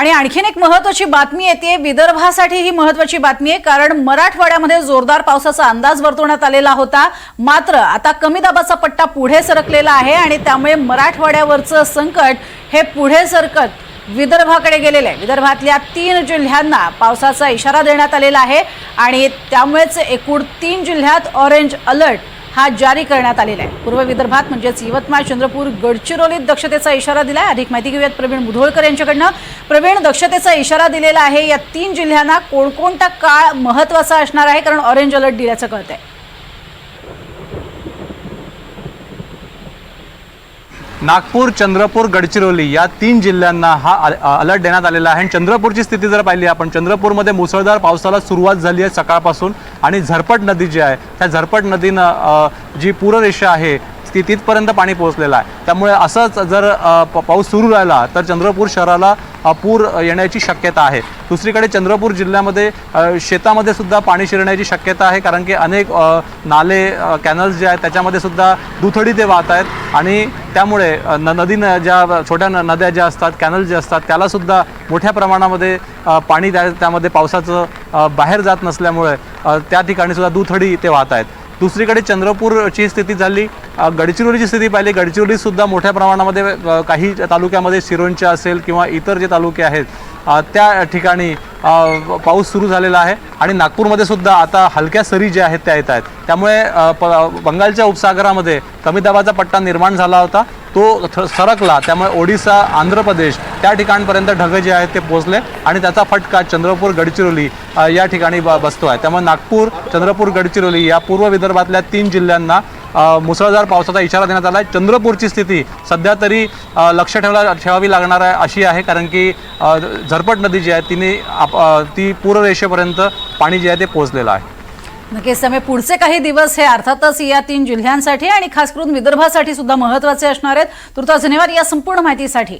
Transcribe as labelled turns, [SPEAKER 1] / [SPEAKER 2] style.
[SPEAKER 1] आणि आणखीन एक महत्वाची बातमी येते विदर्भासाठी ही महत्वाची बातमी आहे कारण मराठवाड्यामध्ये जोरदार पावसाचा अंदाज वर्तवण्यात आलेला होता. मात्र आता कमी दाबाचा पट्टा पुढे सरकलेला आहे आणि त्यामुळे मराठवाड्यावरचं संकट हे पुढे सरकत विदर्भाकडे गेलेलं आहे. विदर्भातल्या तीन जिल्ह्यांना पावसाचा इशारा देण्यात आलेला आहे आणि त्यामुळेच एकूण तीन जिल्ह्यात ऑरेंज अलर्ट हा जारी करण्यात आलेला आहे. पूर्व विदर्भात म्हणजेच यवतमाळ चंद्रपूर गडचिरोलीत दक्षतेचा इशारा दिला आहे अधिक माहिती घेऊयात प्रवीण मुधोळकर यांच्याकडनं. प्रवीण दक्षतेचा इशारा दिलेला आहे. या तीन जिल्ह्यांना कोणकोणता काळ महत्त्वाचा असणार आहे? कारण ऑरेंज अलर्ट दिल्याचं कळतंय.
[SPEAKER 2] नागपूर चंद्रपूर गडचिरोली या तीन जिल्ह्यांना हा अलर्ट देण्यात आलेला आहे. आणि चंद्रपूरची स्थिती जर पाहिली आपण चंद्रपूरमध्ये मुसळधार पावसाला सुरुवात झाली आहे सकाळपासून. आणि झरपट नदी जी आहे त्या झरपट नदीनं जी पूररेषा आहे ती तिथपर्यंत पाणी पोहोचलेलं आहे. त्यामुळे असंच जर प- पाऊस सुरू राहिला तर चंद्रपूर शहराला पूर येण्याची शक्यता आहे. दुसरीकडे चंद्रपूर जिल्ह्यामध्ये शेतामध्ये सुद्धा पाणी शिरण्याची शक्यता आहे कारण की अनेक नाले कॅनल्स जे आहेत त्याच्यामध्ये सुद्धा दुथडी ते वाहत आहेत. आणि त्यामुळे न नदीनं ज्या छोट्या न- नद्या ज्या असतात कॅनल जे असतात त्यालासुद्धा मोठ्या प्रमाणामध्ये पाणी त्या त्यामध्ये पावसाचं बाहेर जात नसल्यामुळे त्या ठिकाणी सुद्धा दुथडी ते वाहत आहेत. दुसरीकडे चंद्रपूरची स्थिती झाली. गडचिरोलीची स्थिती पाहिली. गडचिरोलीसुद्धा मोठ्या प्रमाणामध्ये काही तालुक्यामध्ये सिरोंचा असेल किंवा इतर जे तालुके आहेत त्या ठिकाणी पाऊस सुरू झालेला आहे. आणि नागपूरमध्ये सुद्धा आता हलक्या सरी ज्या आहेत त्या येत आहेत. त्यामुळे प- बंगालच्या उपसागरामध्ये कमी दाबाचा पट्टा निर्माण झाला होता. तो थ- सरकला. त्यामुळे ओडिसा आंध्र प्रदेश त्या ठिकाणपर्यंत ढग जे आहेत ते पोहोचले आणि त्याचा फटका चंद्रपूर गडचिरोली या ठिकाणी ब बसतो आहे. त्यामुळे नागपूर चंद्रपूर गडचिरोली या पूर्व विदर्भातल्या तीन जिल्ह्यांना मुसळधार पावसाचा इशारा देण्यात आला आहे चंद्रपूरची स्थिती सध्या तरी लक्ष ठेवला ठेवावी लागणार आहे अशी आहे कारण की झरपट नदी जी आहे तिने आप- ती पूररेषेपर्यंत पाणी जे आहे ते पोचलेलं आहे.
[SPEAKER 1] नक्कीच त्यामुळे पुढचे काही दिवस हे अर्थातच या तीन जिल्ह्यांसाठी आणि खास करून विदर्भासाठी सुद्धा महत्त्वाचे असणार आहेत. तुर्तास धन्यवाद या संपूर्ण माहितीसाठी